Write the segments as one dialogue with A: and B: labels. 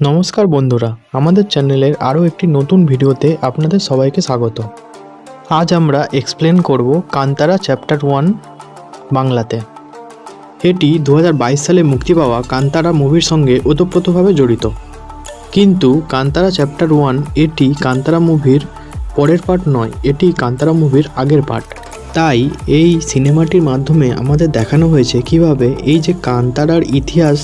A: নমস্কার বন্ধুরা, আমাদের চ্যানেলের আরও একটি নতুন ভিডিওতে আপনাদের সবাইকে স্বাগত। আজ আমরা এক্সপ্লেন করব কান্তারা চ্যাপ্টার ওয়ান বাংলাতে। এটি দু হাজার বাইশ সালে মুক্তি পাওয়া কান্তারা মুভির সঙ্গে ওতপ্রোতভাবে জড়িত। কিন্তু কান্তারা চ্যাপ্টার ওয়ান এটি কান্তারা মুভির পরের পার্ট নয়, এটি কান্তারা মুভির আগের পার্ট তাই এই সিনেমাটির মাধ্যমে আমাদের দেখানো হয়েছে কীভাবে এই যে কান্তারার ইতিহাস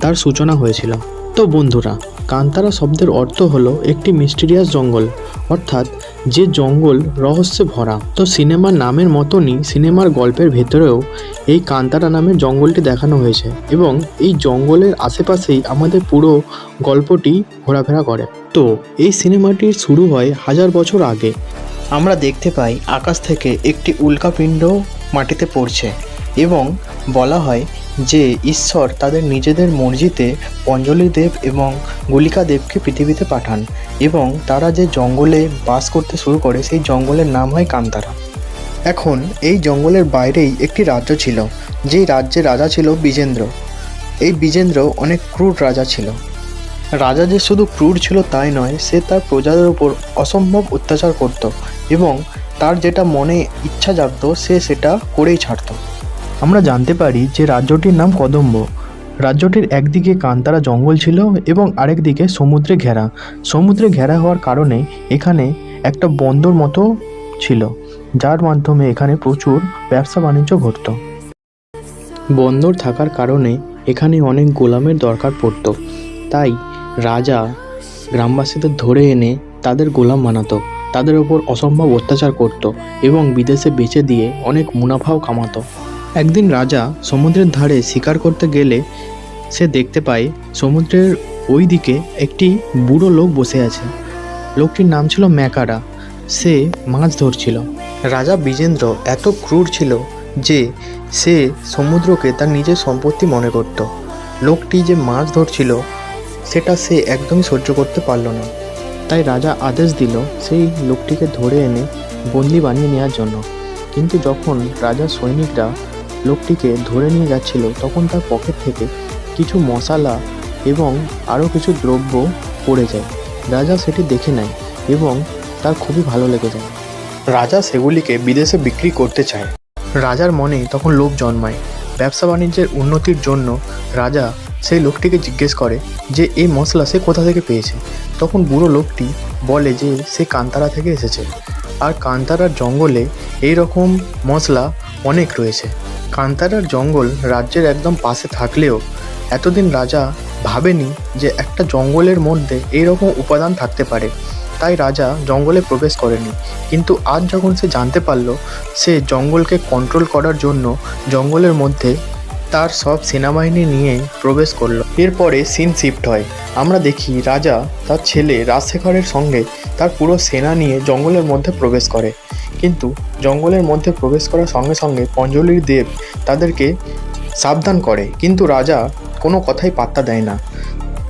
A: তার সূচনা হয়েছিল। তো বন্ধুরা, কান্তারা শব্দের অর্থ হলো একটি মিস্টিরিয়াস জঙ্গল, অর্থাৎ যে জঙ্গল রহস্যে ভরা। তো সিনেমার নামের মতনই সিনেমার গল্পের ভেতরেও এই কান্তারা নামের জঙ্গলটি দেখানো হয়েছে এবং এই জঙ্গলের আশেপাশেই আমাদের পুরো গল্পটি ঘোরাফেরা করে। তো এই সিনেমাটির শুরু হয় হাজার বছর আগে। আমরা দেখতে পাই আকাশ থেকে একটি উল্কাপিণ্ড মাটিতে পড়ছে। এবং বলা হয় যে ঈশ্বর তাদের নিজেদের মর্জিতে পঞ্জলি দেব এবং গুলিকা দেবকে পৃথিবীতে পাঠান এবং তারা যে জঙ্গলে বাস করতে শুরু করে সেই জঙ্গলের নাম হয় কান্তারা। এখন এই জঙ্গলের বাইরেই একটি রাজ্য ছিল, যেই রাজ্যের রাজা ছিল বিজেন্দ্র। এই বিজেন্দ্র অনেক ক্রুর রাজা ছিল। রাজা যে শুধু ক্রুর ছিল তাই নয়, সে তার প্রজাদের উপর অসম্ভব অত্যাচার করত এবং তার যেটা মনে ইচ্ছা জাগত, সে সেটা করেই ছাড়তো। আমরা জানতে পারি যে রাজ্যটির নাম কদম্ব। রাজ্যটির একদিকে কান্তারা জঙ্গল ছিল এবং আরেক দিকে সমুদ্রে ঘেরা। সমুদ্রে ঘেরা হওয়ার কারণে এখানে একটা বন্দর মতো ছিল, যার মাধ্যমে এখানে প্রচুর ব্যবসা বাণিজ্য ঘটত। বন্দর থাকার কারণে এখানে অনেক গোলামের দরকার পড়তো। তাই রাজা গ্রামবাসীদের ধরে এনে তাদের গোলাম বানাতো, তাদের ওপর অসম্ভব অত্যাচার করত এবং বিদেশে বেচে দিয়ে অনেক মুনাফাও কামাতো। একদিন রাজা সমুদ্রের ধারে শিকার করতে গেলে সে দেখতে পায় সমুদ্রের ওই দিকে একটি বুড়ো লোক বসে আছে। লোকটির নাম ছিল ম্যাকারা। সে মাছ ধরছিল। রাজা বিজেন্দ্র এত ক্রূর ছিল যে সে সমুদ্রকে তার নিজের সম্পত্তি মনে করত। লোকটি যে মাছ ধরছিল, সেটা সে একদমই সহ্য করতে পারল না। তাই রাজা আদেশ দিল সেই লোকটিকে ধরে এনে বন্দি বানিয়ে নেওয়ার জন্য। কিন্তু যখন রাজার সৈনিকরা লোকটিকে ধরে নিয়ে যাচ্ছিল তখন তার পকেট থেকে কিছু মশলা এবং আরও কিছু দ্রব্য পড়ে যায়। রাজা সেটি দেখে নেয় এবং তার খুবই ভালো লেগে যায়। রাজা সেগুলিকে বিদেশে বিক্রি করতে চায়। রাজার মনে তখন লোভ জন্মায়। ব্যবসা বাণিজ্যের উন্নতির জন্য রাজা সেই লোকটিকে জিজ্ঞেস করে যে এই মশলা সে কোথা থেকে পেয়েছে? তখন বুড়ো লোকটি বলে যে সে কান্তারা থেকে এসেছে। আর কান্তারার জঙ্গলে এই রকম মশলা অনেক রয়েছে। কান্তারার জঙ্গল রাজ্যের একদম পাশে থাকলেও এতদিন রাজা ভাবেনি যে একটা জঙ্গলের মধ্যে এইরকম উপাদান থাকতে পারে। তাই রাজা জঙ্গলে প্রবেশ করেনি। কিন্তু আজ যখন সে জানতে পারল, সে জঙ্গলকে কন্ট্রোল করার জন্য জঙ্গলের মধ্যে তার সব সেনাবাহিনী নিয়ে প্রবেশ করল। এরপরে সিন শিফট হয়। আমরা দেখি রাজা তার ছেলে রাজশেখরের সঙ্গে তার পুরো সেনা নিয়ে জঙ্গলের মধ্যে প্রবেশ করে। কিন্তু জঙ্গলের মধ্যে প্রবেশ করার সঙ্গে সঙ্গে পঞ্জলির দেব তাদেরকে সাবধান করে, কিন্তু রাজা কোনো কথাই পাত্তা দেয় না।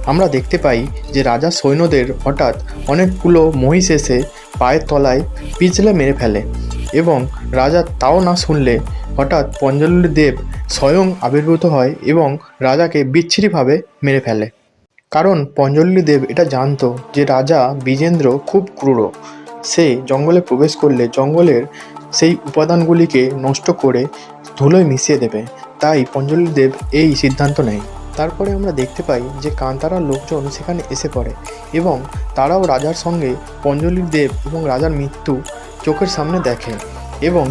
A: আমরা দেখতে পাই যে রাজা সৈন্যদের হঠাৎ অনেকগুলো মহিষ এসে পায়ের তলায় পিছলে মেরে ফেলে। এবং রাজা তাও না শুনলে হঠাৎ পঞ্জলি দেব স্বয়ং আবির্ভূত হয় এবং রাজাকে বিচ্ছিরিভাবে মেরে ফেলে। কারণ পঞ্জলি দেব এটা জানতো যে রাজা বিজেন্দ্র খুব ক্রূর। সে জঙ্গলে প্রবেশ করলে জঙ্গলের সেই উপাদানগুলিকে নষ্ট করে ধুলোয় মিশিয়ে দেবে। তাই পঞ্জলি দেব এই সিদ্ধান্ত নেয়। তারপরে আমরা দেখতে পাই যে কান্তারার লোকজন সেখানে এসে পড়ে এবং তারাও রাজার সঙ্গে পঞ্জলির দেব এবং রাজার মৃত্যু চোখের সামনে দেখে এবং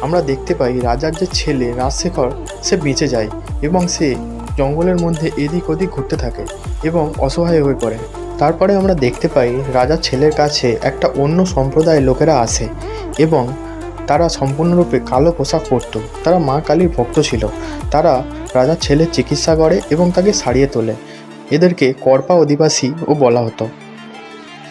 A: আমরা দেখতে পাই রাজার যে ছেলে রাজশেখর, সে বেঁচে যায় এবং সে জঙ্গলের মধ্যে এদিক ওদিক ঘুরতে থাকে এবং অসহায় হয়ে পড়ে। তারপরে আমরা দেখতে পাই রাজার ছেলের কাছে একটা অন্য সম্প্রদায়ের লোকেরা আসে এবং তারা সম্পূর্ণরূপে কালো পোশাক পরত। তারা মা কালীর ভক্ত ছিল। তারা রাজার ছেলের চিকিৎসা করে এবং তাকে সারিয়ে তোলে। এদেরকে করপা অধিবাসী ও বলা হতো।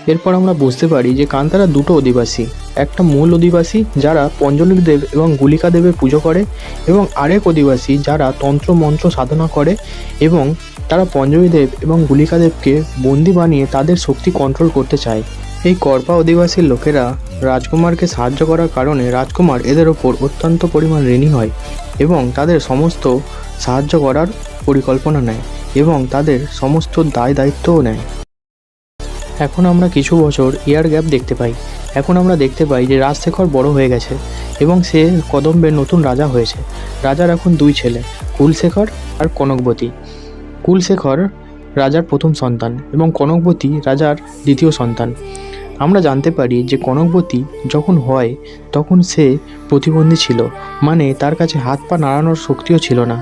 A: এরপর আমরা বুঝতে পারি যে কান্তারা দুটো অধিবাসী, একটা মূল অধিবাসী যারা পঞ্জলিক দেব এবং গুলিকা দেবের পুজো করে এবং আরেক অধিবাসী যারা তন্ত্র মন্ত্র সাধনা করে এবং তারা পঞ্জলি দেব এবং গুলিকা দেবকে বন্দি বানিয়ে তাদের শক্তি কন্ট্রোল করতে চায়। এই কর্পা অধিবাসীর লোকেরা রাজকুমারকে সাহায্য করার কারণে রাজকুমার এদের ওপর অত্যন্ত পরিমাণ ঋণী হয় এবং তাদের সমস্ত সাহায্য করার পরিকল্পনা নেয় এবং তাদের সমস্ত দায় দায়িত্বও নেয়। এখন আমরা কিছু বছর ইয়ার গ্যাপ দেখতে পাই। এখন আমরা দেখতে পাই যে রাজশেখর বড় হয়ে গেছে এবং সে কদম্বের নতুন রাজা হয়েছে। রাজার এখন দুই ছেলে, কুলশেখর আর কনকবতী। কুলশেখর রাজার প্রথম সন্তান এবং কনকবতী রাজার দ্বিতীয় সন্তান। আমরা জানতে পারি যে কনকবতী যখন হয়, তখন সে প্রতিবন্ধী ছিল মানে তার কাছে হাত পা নাড়ানোর শক্তিও ছিল না।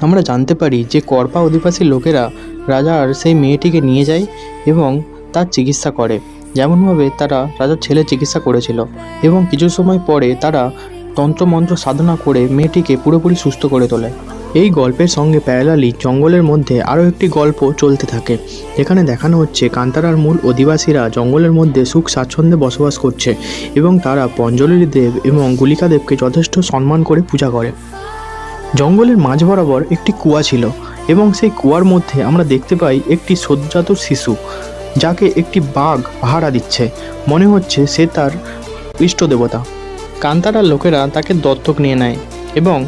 A: আমরা জানতে পারি যে করপা অধিবাসী লোকেরা রাজার সেই মেয়েটিকে নিয়ে যায় এবং তার চিকিৎসা করে। যেমনভাবে তারা রাজার ছেলে চিকিৎসা করেছিল এবং কিছু সময় পরে তারা তন্ত্রমন্ত্র সাধনা করে মেয়েটিকে পুরোপুরি সুস্থ করে তোলে। এই গল্পের সঙ্গে প্যারালালি জঙ্গলের মধ্যে আরও একটি গল্প চলতে থাকে। যেখানে দেখানো হচ্ছে কান্তারার মূল অধিবাসীরা জঙ্গলের মধ্যে সুখ স্বাচ্ছন্দ্যে বসবাস করছে এবং তারা পঞ্জলি দেব এবং গুলিকা দেবকে যথেষ্ট সম্মান করে পূজা করে। জঙ্গলের মাঝ বরাবর একটি কুয়া ছিল এবং সেই কুয়ার মধ্যে আমরা দেখতে পাই একটি সজ্জাত শিশু। যাকে একটি বাঘ পাহারা দিচ্ছে। মনে হচ্ছে সে তার ইষ্ট দেবতা কান্তারার লোকেরা তাকে দত্তক নিয়ে নেয় এবং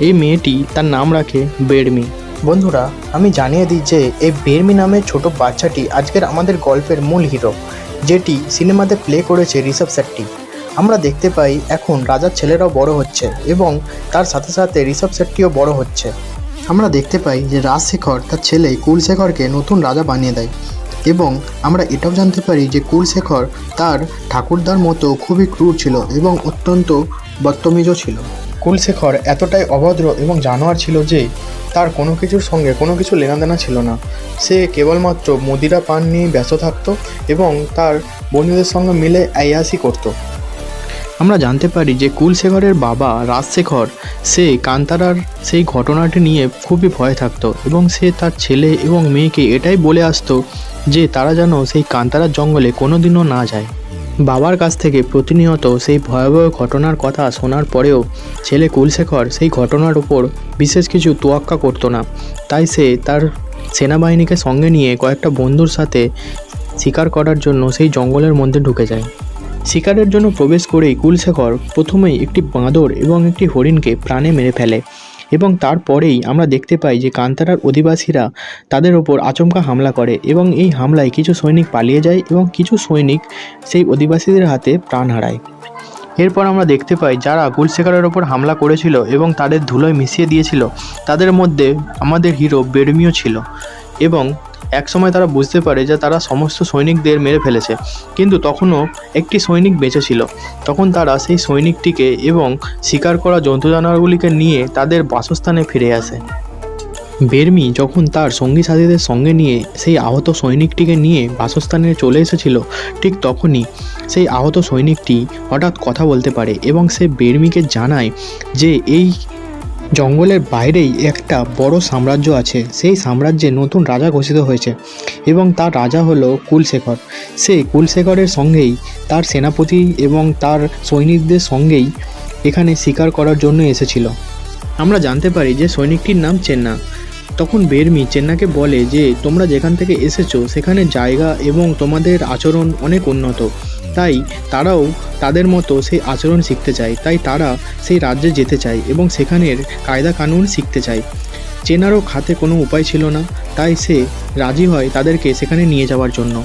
A: এই মেয়েটি তার নাম রাখে বেড়মি। বন্ধুরা, আমি জানিয়ে দিই যে এই বেড়মি নামের ছোট বাচ্চাটি আজকের আমাদের গল্পের মূল হিরো, যেটি সিনেমাতে প্লে করেছে ঋষভ শেট্টি। আমরা দেখতে পাই এখন রাজার ছেলেরাও বড় হচ্ছে এবং তার সাথে সাথে ঋষভ শেট্টিও বড় হচ্ছে। আমরা দেখতে পাই যে রাজশেখর তার ছেলে কুলশেখরকে নতুন রাজা বানিয়ে দেয়। এবং আমরা এটাও জানতে পারি যে কুলশেখর তার ঠাকুরদার মতো খুবই ক্রূর ছিল এবং অত্যন্ত বত্তমিজও ছিল। কুলশেখর এতটাই অভদ্র এবং জানোয়ার ছিল যে তার কোনো কিছুর সঙ্গে কোনো কিছু লেনাদেনা ছিল না। সে কেবলমাত্র মদিরা পান নিয়ে ব্যস্ত থাকত এবং তার বন্ধুদের সঙ্গে মিলে আয়াসি করতো। আমরা জানতে পারি যে কুলশেখরের বাবা রাজশেখর, সে কান্তারার সেই ঘটনাটি নিয়ে খুবই ভয় থাকত এবং সে তার ছেলে এবং মেয়েকে এটাই বলে আসতো যে তারা যেন সেই কান্তারার জঙ্গলে কোনোদিনও না যায়। বাবার কাছ থেকে প্রতিনিয়ত সেই ভয়াবহ ঘটনার কথা শোনার পরেও ছেলে কুলশেখর সেই ঘটনার উপর বিশেষ কিছু তোয়াক্কা করতো না। তাই সে তার সেনাবাহিনীকে সঙ্গে নিয়ে কয়েকটা বন্ধুর সাথে শিকার করার জন্য সেই জঙ্গলের মধ্যে ঢুকে যায়। শিকারের জন্য প্রবেশ করেই কুলশেখর প্রথমেই একটি বাঁদর এবং একটি হরিণকে প্রাণে মেরে ফেলে এবং তারপরেই আমরা দেখতে পাই যে কান্তারার অধিবাসীরা তাদের ওপর আচমকা হামলা করে এবং এই হামলায় কিছু সৈনিক পালিয়ে যায় এবং কিছু সৈনিক সেই অধিবাসীদের হাতে প্রাণ হারায়। এরপর আমরা দেখতে পাই যারা কুলশেখরের ওপর হামলা করেছিল এবং তাদের ধুলোয় মিশিয়ে দিয়েছিল, তাদের মধ্যে আমাদের হিরো বেডমিও ছিল এবং একসময় তারা বুঝতে পারে যে তারা সমস্ত সৈনিকদের মেরে ফেলেছে। কিন্তু তখনও একটি সৈনিক বেঁচে ছিল। তখন তারা সেই সৈনিকটিকে এবং শিকার করা জন্তু জানোয়ারগুলিকে নিয়ে তাদের বাসস্থানে ফিরে আসে। বেরমি যখন তার সঙ্গী সাথীদের সঙ্গে নিয়ে সেই আহত সৈনিকটিকে নিয়ে বাসস্থানে চলে এসেছিল, ঠিক তখনই সেই আহত সৈনিকটি হঠাৎ কথা বলতে পারে এবং সে বেরমিকে জানায় যে এই জঙ্গলের বাইরেই একটা বড় সাম্রাজ্য আছে। সেই সাম্রাজ্যে নতুন রাজা ঘোষিত হয়েছে এবং তার রাজা হলো কুলশেখর। সে কুলশেখরের সঙ্গেই তার সেনাপতি এবং তার সৈনিকদের সঙ্গেই এখানে শিকার করার জন্য এসেছিল। আমরা জানতে পারি যে সৈনিকটির নাম চেন্না। তখন বেরমি চেন্নাকে বলে যে, তোমরা যেখান থেকে এসেছ, সেখানে জায়গা এবং তোমাদের আচরণ অনেক উন্নত। তাই তারাও তাদের মতো সেই আচরণ শিখতে চায়। তাই তারা সেই রাজ্যে যেতে চায় এবং সেখানের কায়দা কানুন শিখতে চায়। চেনারও খাতে কোনো উপায় ছিল না, তাই সে রাজি হয় তাদেরকে সেখানে নিয়ে যাওয়ার জন্য।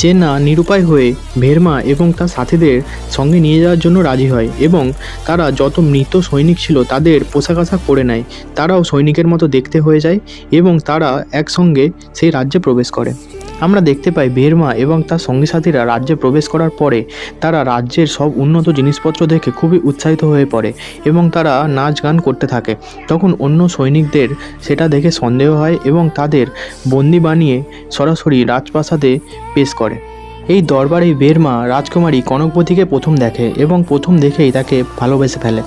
A: চেনা, নিরুপায় হয়ে ভেরমা এবং তার সাথীদের সঙ্গে নিয়ে যাওয়ার জন্য রাজি হয় এবং তারা যত মৃত সৈনিক ছিল তাদের পোশাক আশাক পরে নেয়। তারাও সৈনিকের মতো দেখতে হয়ে যায় এবং তারা একসঙ্গে সেই রাজ্যে প্রবেশ করে। আমরা দেখতে পাই ভেরমা এবং তার সঙ্গী সাথীরা রাজ্যে প্রবেশ করার পরে তারা রাজ্যের সব উন্নত জিনিসপত্র দেখে খুবই উৎসাহিত হয়ে পড়ে এবং তারা নাচ গান করতে থাকে। তখন অন্য সৈনিকদের সেটা দেখে সন্দেহ হয় এবং তাদের বন্দি বানিয়ে সরাসরি রাজপ্রাসাদে পেশ করে। এই দরবারে বেরমা রাজকুমারী কনকবতীকে প্রথম দেখে এবং প্রথম দেখেই তাকে ভালোবেসে ফেলে।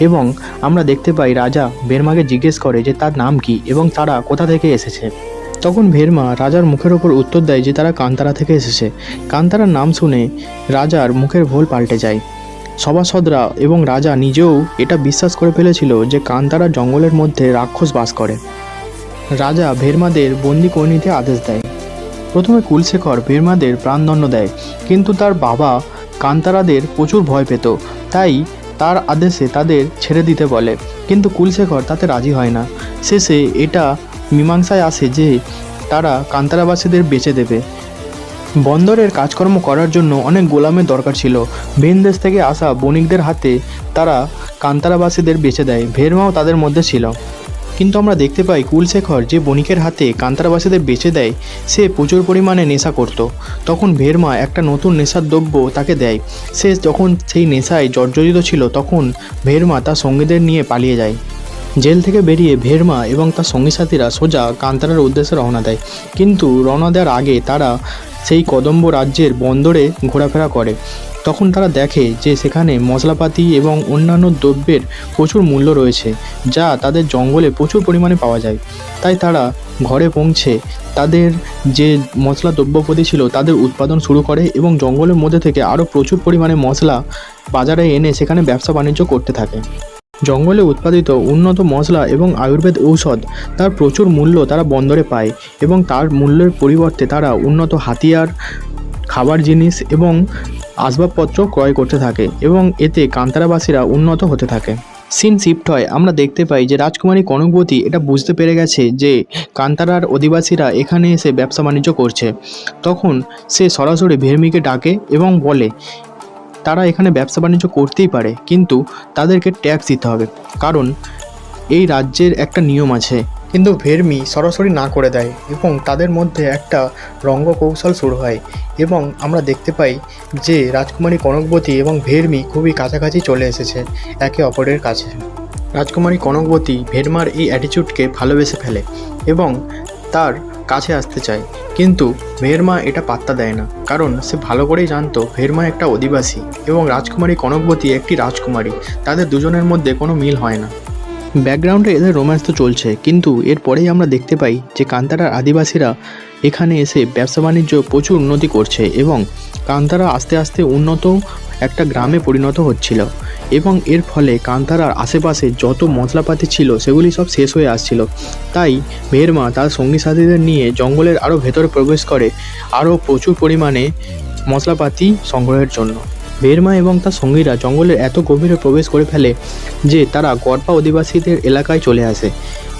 A: এবং আমরা দেখতে পাই রাজা বেরমাকে জিজ্ঞেস করে যে তার নাম কি এবং তারা কোথা থেকে এসেছে। তখন ভেরমা রাজার মুখের ওপর উত্তর দেয় যে তারা কান্তারা থেকে এসেছে। কান্তারার নাম শুনে রাজার মুখের ভোল পাল্টে যায়। সভাসদরা এবং রাজা নিজেও এটা বিশ্বাস করে ফেলেছিল যে কান্তারা জঙ্গলের মধ্যে রাক্ষস বাস করে। রাজা ভেরমাদের বন্দি করে নিতে আদেশ দেয়। প্রথমে কুলশেখর ভেরমাদের প্রাণদণ্ড দেয়, কিন্তু তার বাবা কান্তারাদের প্রচুর ভয় পেত। তাই তার আদেশে তাদের ছেড়ে দিতে বলে। কিন্তু কুলশেখর তাতে রাজি হয় না। শেষে এটা মীমাংসায় আসে যে তারা কান্তারাবাসীদের বেচে দেবে। বন্দরের কাজকর্ম করার জন্য অনেক গোলামের দরকার ছিল। ভিন দেশ থেকে আসা বণিকদের হাতে তারা কান্তারাবাসীদের বেচে দেয়। ভেরমাও তাদের মধ্যে ছিল। কিন্তু আমরা দেখতে পাই কুলশেখর যে বণিকের হাতে কান্তারবাসীদের বেচে দেয়, সে প্রচুর পরিমাণে নেশা করত। তখন ভেরমা একটা নতুন নেশার দ্রব্য তাকে দেয়। সে যখন সেই নেশায় জর্জরিত ছিল, তখন ভেরমা তার সঙ্গীদের নিয়ে পালিয়ে যায়। জেল থেকে বেরিয়ে ভেরমা এবং তার সঙ্গী সাথীরা সোজা কান্তারার উদ্দেশ্যে রওনা দেয়। কিন্তু রওনা দেওয়ার আগে তারা সেই কদম্ব রাজ্যের বন্দরে ঘোরাফেরা করে। তখন তারা দেখে যে সেখানে মশলাপাতি এবং অন্যান্য দ্রব্যের প্রচুর মূল্য রয়েছে, যা তাদের জঙ্গলে প্রচুর পরিমাণে পাওয়া যায়। তাই তারা ঘরে পৌঁছে তাদের যে মশলা দ্রব্যপতি ছিল তাদের উৎপাদন শুরু করে এবং জঙ্গলের মধ্যে থেকে আরও প্রচুর পরিমাণে মশলা বাজারে এনে সেখানে ব্যবসা বাণিজ্য করতে থাকে। জঙ্গলে উৎপাদিত উন্নত মশলা এবং আয়ুর্বেদ ঔষধ তার প্রচুর মূল্য তারা বন্দরে পায় এবং তার মূল্যের পরিবর্তে তারা উন্নত হাতিয়ার খাবার জিনিস এবং আসবাবপত্র ক্রয় করতে থাকে এবং এতে কান্তারাবাসীরা উন্নত হতে থাকে। সিন শিফট হয় আমরা দেখতে পাই যে রাজকুমারী কনকবতী এটা বুঝতে পেরে গেছে যে কান্তারার অধিবাসীরা এখানে এসে ব্যবসা বাণিজ্য করছে। তখন সে সরাসরি ভেরমিকে ডাকে এবং বলে, তারা এখানে ব্যবসা বাণিজ্য করতেই পারে, কিন্তু তাদেরকে ট্যাক্স দিতে হবে। কারণ এই রাজ্যের একটা নিয়ম আছে কিন্তু ভেরমি সরাসরি না করে দেয় এবং তাদের মধ্যে একটা রঙ্গকৌশল শুরু হয় এবং আমরা দেখতে পাই যে রাজকুমারী কনকবতী এবং ভেরমি খুবই কাছাকাছি চলে এসেছে একে অপরের কাছে। রাজকুমারী কনকবতী ভেরমার এই অ্যাটিচিউডকে ভালোবেসে ফেলে এবং তার কাছে আসতে চায়। কিন্তু ভেরমা এটা পাত্তা দেয় না, কারণ সে ভালো করেই জানতো ভেরমা একটা অধিবাসী এবং রাজকুমারী কনকবতী একটি রাজকুমারী। তাদের দুজনের মধ্যে কোনো মিল হয় না। ব্যাকগ্রাউন্ডে এদের রোম্যান্স তো চলছে, কিন্তু এরপরেই আমরা দেখতে পাই যে কান্তারার আদিবাসীরা এখানে এসে ব্যবসা বাণিজ্য প্রচুর উন্নতি করছে এবং কান্তারা আস্তে আস্তে উন্নত একটা গ্রামে পরিণত হচ্ছিল এবং এর ফলে কান্তারার আশেপাশে যত মশলাপাতি ছিল সেগুলি সব শেষ হয়ে আসছিল। তাই ভেরমা তার সঙ্গী সাথীদের নিয়ে জঙ্গলের আরও ভেতরে প্রবেশ করে আরও প্রচুর পরিমাণে মশলাপাতি সংগ্রহের জন্য। ভেরমা এবং তার সঙ্গীরা জঙ্গলের এত গভীরে প্রবেশ করে ফেলে যে তারা গড়পা অধিবাসীদের এলাকায় চলে আসে।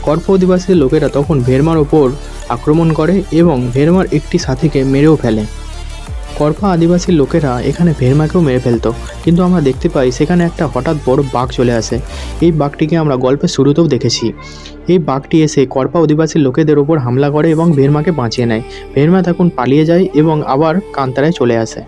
A: গড়পা অধিবাসীর লোকেরা তখন ভেরমার ওপর আক্রমণ করে এবং ভেরমার একটি সাথীকে মেরেও ফেলে। কর্পা আদিবাসীর লোকেরা এখানে ভেরমাকেও মেরে ফেলতো, কিন্তু আমরা দেখতে পাই সেখানে একটা হঠাৎ বড় বাঘ চলে আসে। এই বাঘটিকে আমরা গল্পের শুরুতেও দেখেছি। এই বাঘটি এসে কর্পা অধিবাসী লোকেদের ওপর হামলা করে এবং ভেরমাকে বাঁচিয়ে নেয়। ভেরমা তখন পালিয়ে যায় এবং আবার কান্তারায় চলে আসে।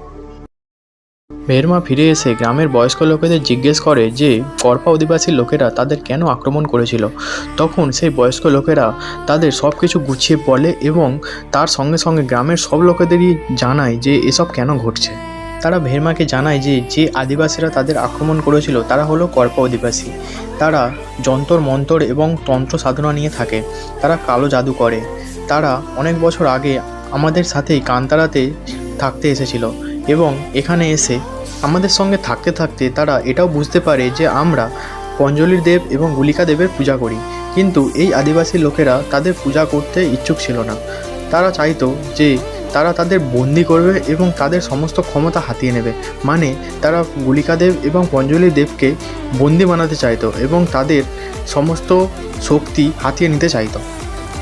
A: ভেরমা ফিরে এসে গ্রামের বয়স্ক লোকেদের জিজ্ঞেস করে যে, করপা অধিবাসীর লোকেরা তাদের কেন আক্রমণ করেছিল? তখন সেই বয়স্ক লোকেরা তাদের সব কিছু গুছিয়ে বলে এবং তার সঙ্গে সঙ্গে গ্রামের সব লোকেদেরই জানায় যে, এসব কেন ঘটছে? তারা ভেরমাকে জানায় যে যে আদিবাসীরা তাদের আক্রমণ করেছিল, তারা হলো কর্পা অধিবাসী। তারা যন্তর মন্তর এবং তন্ত্র সাধনা নিয়ে থাকে। তারা কালো জাদু করে। তারা অনেক বছর আগে আমাদের সাথেই কান্তারাতে থাকতে এসেছিল। এবং এখানে এসে আমাদের সঙ্গে থাকতে থাকতে তারা এটাও বুঝতে পারে যে আমরা পঞ্জলির দেব এবং গুলিকা দেবের পূজা করি। কিন্তু এই আদিবাসী লোকেরা তাদের পূজা করতে ইচ্ছুক ছিল না। তারা চাইতো যে তারা তাদের বন্দি করবে এবং তাদের সমস্ত ক্ষমতা হাতিয়ে নেবে। মানে তারা গুলিকা দেব এবং পঞ্জলি দেবকে বন্দি বানাতে চাইতো এবং তাদের সমস্ত শক্তি হাতিয়ে নিতে চাইতো।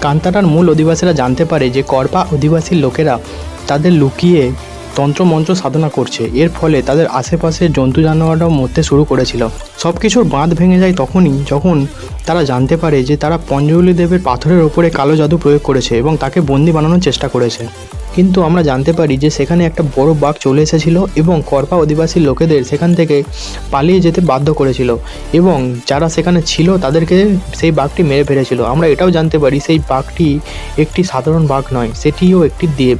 A: কান্তারার মূল অধিবাসীরা জানতে পারে যে কর্পা অধিবাসীর লোকেরা তাদের লুকিয়ে তন্ত্রমন্ত্র সাধনা করছে। এর ফলে তাদের আশেপাশে জন্তু জানোয়াররাও মরতে শুরু করেছিল। সব কিছুর বাঁধ ভেঙে যায় তখনই যখন তারা জানতে পারে যে তারা পঞ্জলি দেবের পাথরের ওপরে কালো জাদু প্রয়োগ করেছে এবং তাকে বন্দি বানানোর চেষ্টা করেছে। কিন্তু আমরা জানতে পারি যে সেখানে একটা বড় বাঘ চলে এসেছিল এবং করপা অধিবাসী লোকেদের সেখান থেকে পালিয়ে যেতে বাধ্য করেছিল এবং যারা সেখানে ছিল তাদেরকে সেই বাঘটি মেরে ফেলেছিল। আমরা এটাও জানতে পারি সেই বাঘটি একটি সাধারণ বাঘ নয়, সেটিও একটি দেব।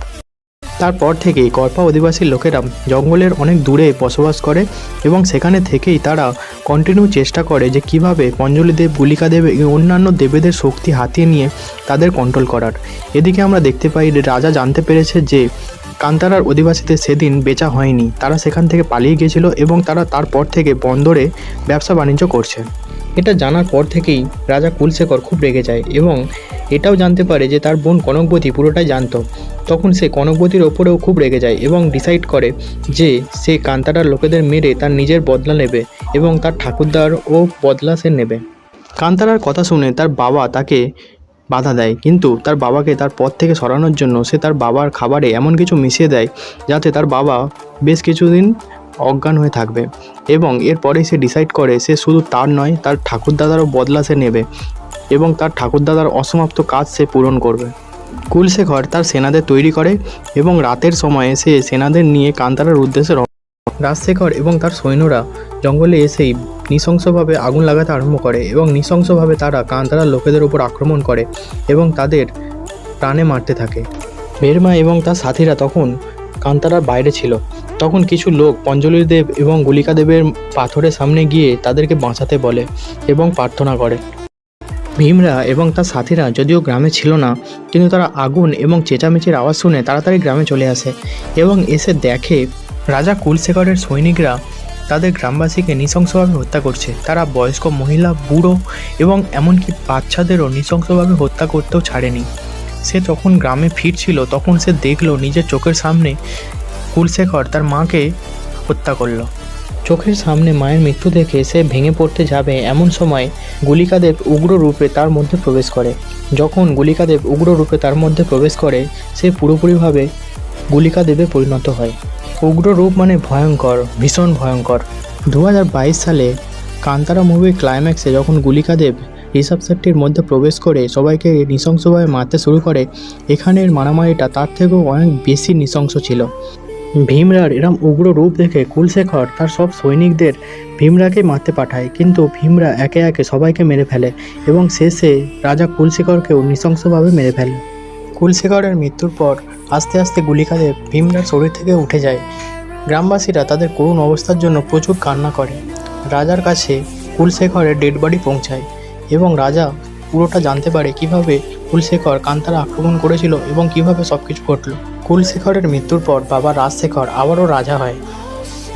A: তারপর থেকেই কর্পা অধিবাসী লোকেরা জঙ্গলের অনেক দূরে বসবাস করে এবং সেখানে থেকেই তারা কন্টিনিউ চেষ্টা করে যে কীভাবে পঞ্জলি দেব গুলিকা দেব এবং অন্যান্য দেবীদের শক্তি হাতিয়ে নিয়ে তাদের কন্ট্রোল করার। এদিকে আমরা দেখতে পাই রাজা জানতে পেরেছে যে কান্তারার অধিবাসীদের সেদিন বেচা হয়নি। তারা সেখান থেকে পালিয়ে গিয়েছিল এবং তারা তারপর থেকে বন্দরে ব্যবসা বাণিজ্য করছে। এটা জানার পর থেকেই রাজা কুলশেখর খুব রেগে যায় এবং এটাও জানতে পারে যে তার বোন কনকবতী পুরোটাই জানত। তখন সে কনকবতীর ওপরেও খুব রেগে যায় এবং ডিসাইড করে যে সে কান্তারার লোকেদের মেরে তার নিজের বদলা নেবে এবং তার ঠাকুরদার ও বদলা সে নেবে। কান্তারার কথা শুনে তার বাবা তাকে বাধা দেয়, কিন্তু তার বাবাকে তার পথ থেকে সরানোর জন্য সে তার বাবার খাবারে এমন কিছু মিশিয়ে দেয় যাতে তার বাবা বেশ কিছুদিন অজ্ঞান হয়ে থাকবে এবং এরপরেই সে ডিসাইড করে সে শুধু তার নয়, তার ঠাকুরদাদারও বদলা সে নেবে। এবং তার ঠাকুরদাদার অসমাপ্ত কাজ সে পূরণ করবে। কুলশেখর তার সেনাদের তৈরি করে এবং রাতের সময়ে সে সেনাদের নিয়ে কান্তারার উদ্দেশ্যে রাজশেখর এবং তার সৈন্যরা জঙ্গলে এসেই নৃশংসভাবে আগুন লাগাতে আরম্ভ করে এবং নৃশংসভাবে তারা কান্তারার লোকেদের উপর আক্রমণ করে এবং তাদের প্রাণে মারতে থাকে। ভেরমা এবং তার সাথীরা তখন কান্তারার বাইরে ছিল। তখন কিছু লোক পঞ্জলির দেব এবং গুলিকা দেবের পাথরের সামনে গিয়ে তাদেরকে বাঁচাতে বলে এবং প্রার্থনা করে। ভীমরা এবং তার সাথীরা যদিও গ্রামে ছিল না, কিন্তু তারা আগুন এবং চেঁচামেচির আওয়াজ শুনে তাড়াতাড়ি গ্রামে চলে আসে এবং এসে দেখে রাজা কুলশেখরের সৈনিকরা তাদের গ্রামবাসীকে নৃশংসভাবে হত্যা করছে। তারা বয়স্ক মহিলা, বুড়ো এবং এমনকি বাচ্চাদেরও নৃশংসভাবে হত্যা করতেও ছাড়েনি। সে যখন গ্রামে ফিরছিল, তখন সে দেখল নিজের চোখের সামনে কুলশেখর তার মাকে হত্যা করল। চোখের সামনে মায়ের মৃত্যু দেখে সে ভেঙে পড়তে যাবে এমন সময় গুলিকাদেব উগ্র রূপে তার মধ্যে প্রবেশ করে। যখন গুলিকাদেব উগ্র রূপে তার মধ্যে প্রবেশ করে, সে পুরোপুরিভাবে গুলিকাদেবে পরিণত হয়। উগ্র রূপ মানে ভয়ঙ্কর, ভীষণ ভয়ঙ্কর। দু হাজার বাইশ সালে কান্তারা মুভির ক্লাইম্যাক্সে যখন গুলিকাদেব ঋষভ শেট্টির মধ্যে প্রবেশ করে, সবাইকে নৃশংসভাবে মারতে শুরু করে, এখানের মারামারিটা তার থেকেও অনেক বেশি নৃশংস ছিল। ভীমরার এরম উগ্র রূপ দেখে কুলশেখর তার সব সৈনিকদের ভীমরাকে মারতে পাঠায়। কিন্তু ভীমরা একে একে সবাইকে মেরে ফেলে এবং শেষে রাজা কুলশেখরকেও নৃশংসভাবে মেরে ফেলে। কুলশেখরের মৃত্যুর পর আস্তে আস্তে গুলিকাদেব ভীমরার শরীর থেকে উঠে যায়। গ্রামবাসীরা তাদের করুণ অবস্থার জন্য প্রচুর কান্না করে। রাজার কাছে কুলশেখরের ডেড বডি পৌঁছায় এবং রাজা পুরোটা জানতে পারে কীভাবে কুলশেখর কান্তারা আক্রমণ করেছিল এবং কীভাবে সব কিছু ঘটল। কুলশেখরের মৃত্যুর পর বাবা রাজশেখর আবারও রাজা হয়।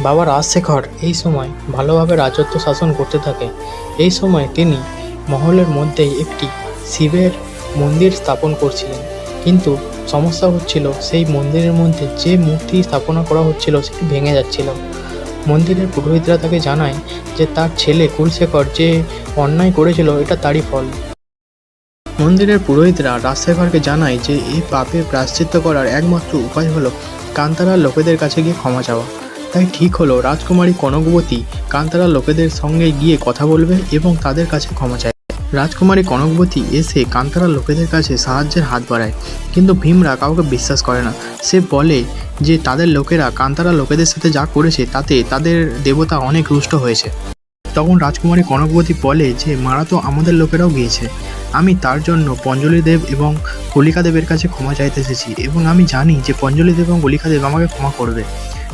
A: বাবা রাজশেখর এই সময় ভালোভাবে রাজত্ব শাসন করতে থাকে। এই সময় তিনি মহলের মধ্যেই একটি শিবের মন্দির স্থাপন করছিলেন। কিন্তু সমস্যা হচ্ছিল, সেই মন্দিরের মধ্যে যে মূর্তি স্থাপনা করা হচ্ছিল সেটি ভেঙে যাচ্ছিল। মন্দিরের পুরোহিতরা তাকে জানায় যে তার ছেলে কুলশেখর যে অন্যায় করেছিল, এটা তারই ফল। মন্দিরের পুরোহিতরা রাজশেখরকে জানায় যে এই পাপে প্রায়শ্চিত্ত করার একমাত্র উপায় হলো কান্তারার লোকেদের কাছে গিয়ে ক্ষমা চাওয়া। তাই ঠিক হলো রাজকুমারী কনকবতী কান্তারার লোকেদের সঙ্গে গিয়ে কথা বলবে এবং তাদের কাছে ক্ষমা চায় রাজকুমারী কনকবতী এসে কান্তারার লোকেদের কাছে সাহায্যের হাত বাড়ায়, কিন্তু ভীমরা কাউকে বিশ্বাস করে না। সে বলে যে তাদের লোকেরা কান্তারা লোকেদের সাথে যা করেছে তাতে তাদের দেবতা অনেক রুষ্ট হয়েছে। তখন রাজকুমারী কনকবতী বলে যে, মারা তো আমাদের লোকেরাও গিয়েছে। আমি তার জন্য পঞ্জলি দেব এবং কলিকা দেবের কাছে ক্ষমা চাইতে এসেছি এবং আমি জানি যে পঞ্জলি দেব এবং কলিকা দেব আমাকে ক্ষমা করবে।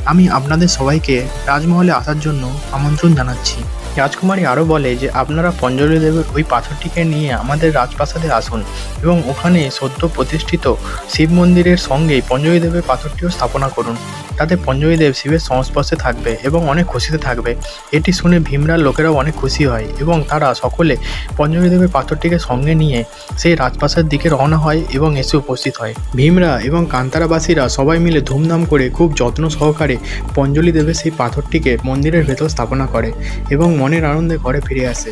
A: আমি আপনাদের সবাইকে রাজমহলে আসার জন্য আমন্ত্রণ জানাচ্ছি। রাজকুমারী আরও বলে যে, আপনারা পঞ্জলি দেবের ওই পাথরটিকে নিয়ে আমাদের রাজপ্রাসাদে আসুন এবং ওখানে সদ্য প্রতিষ্ঠিত শিব মন্দিরের সঙ্গে পঞ্জলি দেবের পাথরটিও স্থাপনা করুন। তাতে পঞ্জলি দেব শিবের সংস্পর্শে থাকবে এবং অনেক খুশিতে থাকবে। এটি শুনে ভীমরার লোকেরাও অনেক খুশি হয় এবং তারা সকলে পঞ্জলি দেবের পাথরটিকে সঙ্গে নিয়ে সেই রাজপ্রাসাদের দিকে রওনা হয় এবং এসে উপস্থিত হয়। ভীমরা এবং কান্তারাবাসীরা সবাই মিলে ধুমধাম করে খুব যত্ন সহকারে পঞ্জলি দেবের সেই পাথরটিকে মন্দিরের ভেতর স্থাপনা করে এবং মনের আনন্দে ঘরে ফিরে আসে।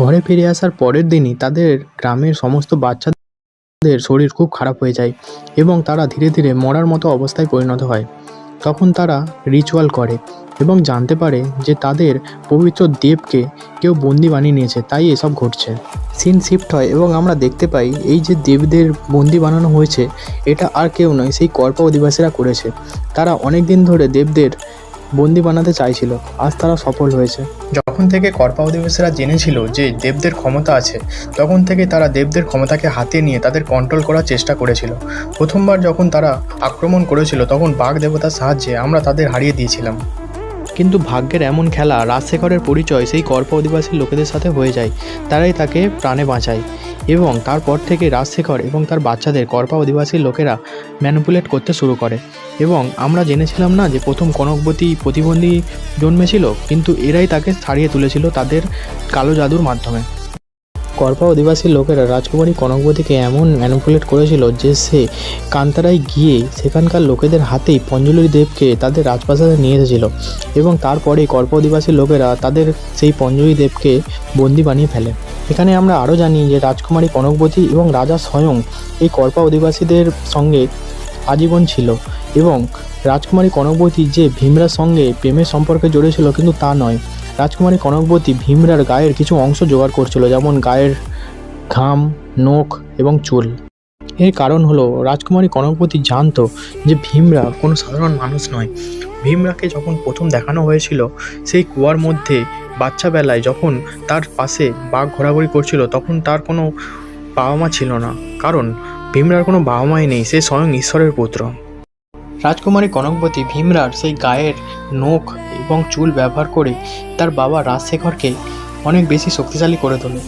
A: ঘরে ফিরে আসার পরের দিনই তাদের গ্রামের সমস্ত বাচ্চাদের শরীর খুব খারাপ হয়ে যায় এবং তারা ধীরে ধীরে মরার মতো অবস্থায় পরিণত হয়। তখন তারা রিচুয়াল করে এবং জানতে পারে যে তাদের পবিত্র দেবকে কেউ বন্দি বানিয়ে নিয়েছে, তাই এসব ঘটছে। সিন শিফট হয় এবং আমরা দেখতে পাই এই যে দেবদের বন্দি বানানো হয়েছে, এটা আর কেউ নয়, সেই কল্প অধিবাসীরা করেছে। তারা অনেক দিন ধরে দেবদের বন্দি বানাতে চাইছিল। আজ তারা সফল হয়েছে। যখন থেকে কর্পা অধিবাসীরা জেনেছিল যে দেবদের ক্ষমতা আছে তখন থেকে তারা দেবদের ক্ষমতাকে হাতে নিয়ে তাদের কন্ট্রোল করার চেষ্টা করেছিল। প্রথমবার যখন তারা আক্রমণ করেছিল তখন বাঘ দেবতার সাহায্যে আমরা তাদের হারিয়ে দিয়েছিলাম। কিন্তু ভাগ্যের এমন খেলা রাজশেখরের পরিচয় সেই কর্প অধিবাসীর লোকেদের সাথে হয়ে যায় তারাই তাকে প্রাণে বাঁচায়। এবং তারপর থেকে রাজশেখর এবং তার বাচ্চাদের কর্পা অধিবাসীর লোকেরা ম্যানিপুলেট করতে শুরু করে। এবং আমরা জেনেছিলাম না যে প্রথম কনকবতী প্রতিবন্ধী জন্মেছিল, কিন্তু এরাই তাকে ছাড়িয়ে তুলেছিল তাদের কালো জাদুর মাধ্যমে। কর্পা অধিবাসী লোকেরা রাজকুমারী কনকবতীকে এমন ম্যানিপুলেট করেছিল যে সে কান্তারায় গিয়ে সেখানকার লোকেদের হাতেই পঞ্জলি দেবকে তাদের রাজপ্রাসাদে নিয়ে এসেছিল এবং তারপরে কর্প অধিবাসী লোকেরা তাদের সেই পঞ্জলি দেবকে বন্দি বানিয়ে ফেলে। এখানে আমরা আরও জানি যে রাজকুমারী কনকবতী এবং রাজা স্বয়ং এই কর্পা অধিবাসীদের সঙ্গে আজীবন ছিল এবং রাজকুমারী কনকবতী যে ভীমরার সঙ্গে প্রেমের সম্পর্কে জড়িয়েছিল কিন্তু তা নয়। রাজকুমারী কনকবতী ভীমরার গায়ের কিছু অংশ জোগাড় করছিল, যেমন গায়ের ঘাম, নখ এবং চুল। এর কারণ হলো, রাজকুমারী কনকবতী জানতো যে ভীমরা কোনো সাধারণ মানুষ নয়। ভীমরাকে যখন প্রথম দেখানো হয়েছিল, সেই কুয়ার মধ্যে বাচ্চা বেলায় যখন তার পাশে বাঘ ঘোরাঘুরি করছিল, তখন তার কোনো বাবা মা ছিল না। কারণ ভীমরার কোনো বাবা মাই নেই সে স্বয়ং ঈশ্বরের পুত্র। রাজকুমারী কনকবতী ভীমরার সেই গায়ের নখ এবং চুল ব্যবহার করে তার বাবা রাজশেখরকে অনেক বেশি শক্তিশালী করে তোলে।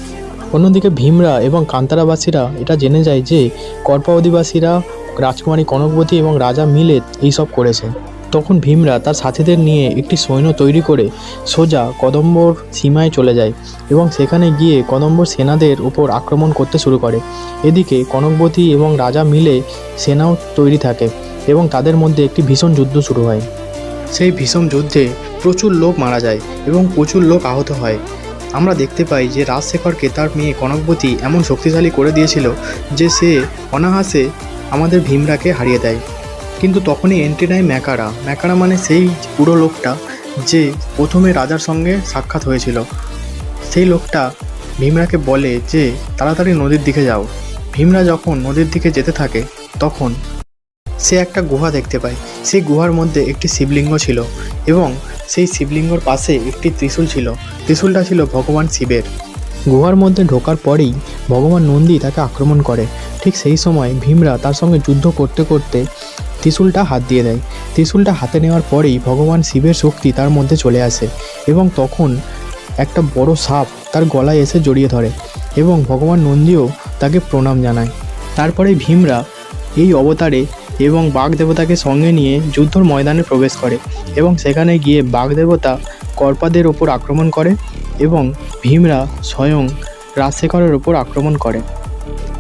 A: অন্যদিকে ভীমরা এবং কান্তারাবাসীরা এটা জেনে যায় যে কর্পাবতীবাসীরা রাজকুমারী কনকবতী এবং রাজা মিলে এইসব করেছে। তখন ভীমরা তার সাথীদের নিয়ে একটি সৈন্য তৈরি করে সোজা কদম্বর সীমায় চলে যায় এবং সেখানে গিয়ে কদম্বর সেনাদের উপর আক্রমণ করতে শুরু করে। এদিকে কনকবতী এবং রাজা মিলে সেনাও তৈরি থাকে এবং তাদের মধ্যে একটি ভীষণ যুদ্ধ শুরু হয়। সেই ভীষণ যুদ্ধে প্রচুর লোক মারা যায় এবং প্রচুর লোক আহত হয়। আমরা দেখতে পাই যে রাজশেখরকে তার মেয়ে কনকবতী এমন শক্তিশালী করে দিয়েছিল যে সে অনাহাসে আমাদের ভীমরাকে হারিয়ে দেয়। কিন্তু তখনই এন্ট্রি নেয় ম্যাকারা। ম্যাকারা মানে সেই পুরো লোকটা যে প্রথমে রাজার সঙ্গে সাক্ষাৎ হয়েছিল। সেই লোকটা ভীমরাকে বলে যে, তাড়াতাড়ি নদীর দিকে যাও। ভীমরা যখন নদীর দিকে যেতে থাকে, তখন সে একটা গুহা দেখতে পায়। সেই গুহার মধ্যে একটি শিবলিঙ্গ ছিল এবং সেই শিবলিঙ্গর পাশে একটি ত্রিশূল ছিল। ত্রিশূলটা ছিল ভগবান শিবের। গুহার মধ্যে ঢোকার পরেই ভগবান নন্দী তাকে আক্রমণ করে। ঠিক সেই সময় ভীমরা তার সঙ্গে যুদ্ধ করতে করতে ত্রিশূলটা হাত দিয়ে দেয়। ত্রিশূলটা হাতে নেওয়ার পরেই ভগবান শিবের শক্তি তার মধ্যে চলে আসে এবং তখন একটা বড় সাপ তার গলায় এসে জড়িয়ে ধরে এবং ভগবান নন্দীও তাকে প্রণাম জানায়। তারপরে ভীমরা এই অবতারে এবং বাঘ দেবতাকে সঙ্গে নিয়ে যুদ্ধর ময়দানে প্রবেশ করে এবং সেখানে গিয়ে বাঘ দেবতা কর্পাদের ওপর আক্রমণ করে এবং ভীমরা স্বয়ং রাজশেখরের ওপর আক্রমণ করে।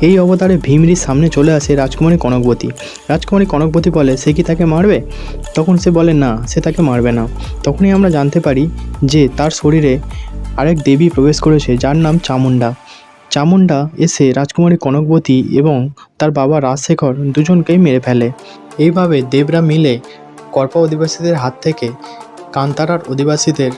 A: এই অবতারে ভীমরির সামনে চলে আসে রাজকুমারী কনকবতী। রাজকুমারী কনকবতী বলে, সে কি তাকে মারবে? তখন সে বলে, না, সে তাকে মারবে না। তখনই আমরা জানতে পারি যে তার শরীরে আরেক দেবী প্রবেশ করেছে, যার নাম চামুন্ডা চামুন্ডা এসে রাজকুমারী কনকবতী এবং তার বাবা রাজশেখর দুজনকেই মেরে ফেলে। এইভাবে দেবরা মিলে কর্পা অধিবাসীদের হাত থেকে কান্তারার অধিবাসীদের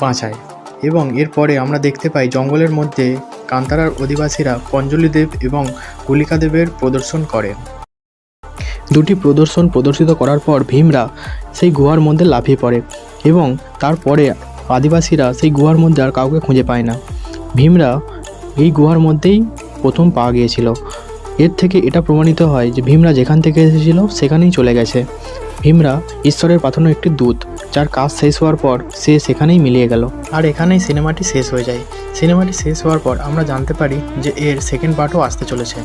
A: বাঁচায়। এবং এরপরে আমরা দেখতে পাই জঙ্গলের মধ্যে কান্তারার অধিবাসীরা পঞ্জলি দেব এবং কুলিকা দেবের প্রদর্শন করে। দুটি প্রদর্শন প্রদর্শিত করার পর ভীমরা সেই গুহার মধ্যে লাফিয়ে পড়ে এবং তারপরে আদিবাসীরা সেই গুহার মধ্যে আর কাউকে খুঁজে পায় না। ভীমরা এই গুহার মধ্যেই প্রথম পাওয়া গিয়েছিল। এর থেকে এটা প্রমাণিত হয় যে ভীমরা যেখান থেকে এসেছিল সেখানেই চলে গেছে। ভীমরা ঈশ্বরের পাঠানো একটি দূত। যার কাজ শেষ হওয়ার পর সে সেখানেই মিলিয়ে গেল। আর এখানেই সিনেমাটি শেষ হয়ে যায়। সিনেমাটি শেষ হওয়ার পর আমরা জানতে পারি যে এর সেকেন্ড পার্টও আসতে চলেছে।